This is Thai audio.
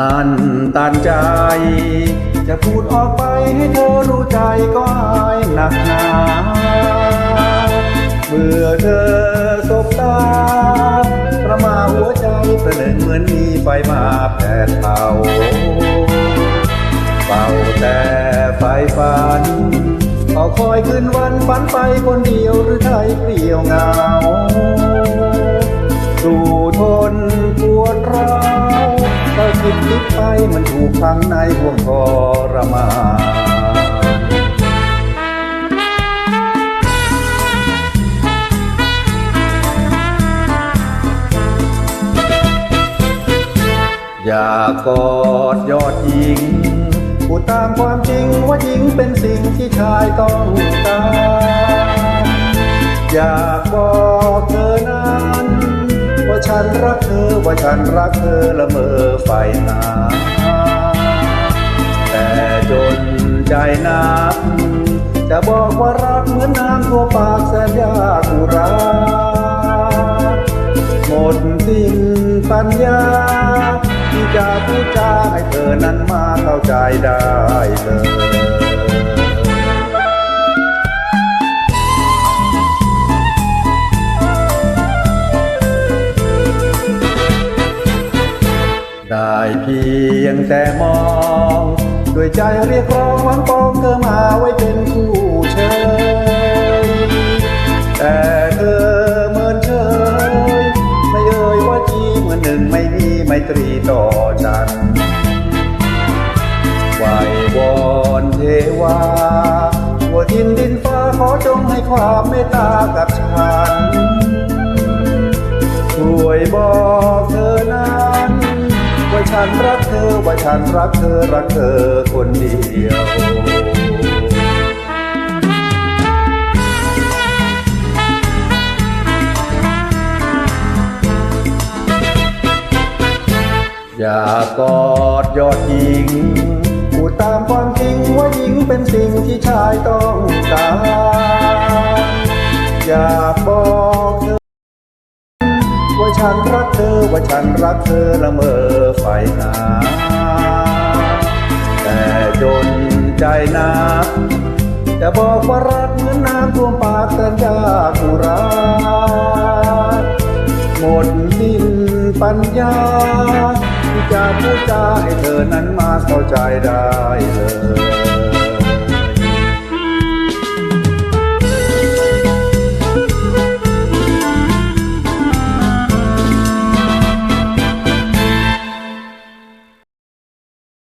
อันตันใจ จะพูดออกไปให้เธอรู้ใจก็อายหนักหนาเมื่อเธอสบตาประมาหัวใจประหนึ่งเหมือนมีไฟมาแผดเผาเฝ้าแต่ไฟฝันเอาคอยคืนวันฝันไปคนเดียวหรือไทยเปลี่ยวเหงา ไปมันถูกขังในห่วงทรมานอยากอดยอดหญิงพูดตามความจริงว่าหญิงเป็นสิ่งที่ชายต้องการ อย่ากบอกเธอนั้นว่า ฉันรักเธอ ว่าฉันรักเธอละเมอไฟหา แต่จนใจนักจะบอกว่ารักเหมือนน้ำทั่วปากแสนยากอุราหมดสิ้นปัญญา ที่จะพูดจาให้เธอนั้นมาเข้าใจได้เลย ได้เพียงแต่มอง ด้วยใจเรียกร้องหวังปองเธอมาไว้เป็นคู่เชยแต่เธอเหมือนเชยไม่เอ่ยว่าจีเหมือนหนึ่งไม่มีไมตรีต่อฉันไหววอนเทวาหัวทินดินฟ้าขอจงให้ความเมตตากับฉัน ฉันรักเธอว่าฉันรักเธอรักเธอคนเดียวอย่ากอดยอดหญิงพูดตามความจริงว่าหญิงเป็นสิ่งที่ชายต้อง ฉันรักเธอว่าฉันรักเธอละเมอไฟหา แต่จนใจนักจะบอกว่ารักเหมือนน้ำท่วมปากแสนยากอุราหมดสิ้นปัญญาที่จะพูดจาให้เธอนั้นมาเข้าใจได้เลย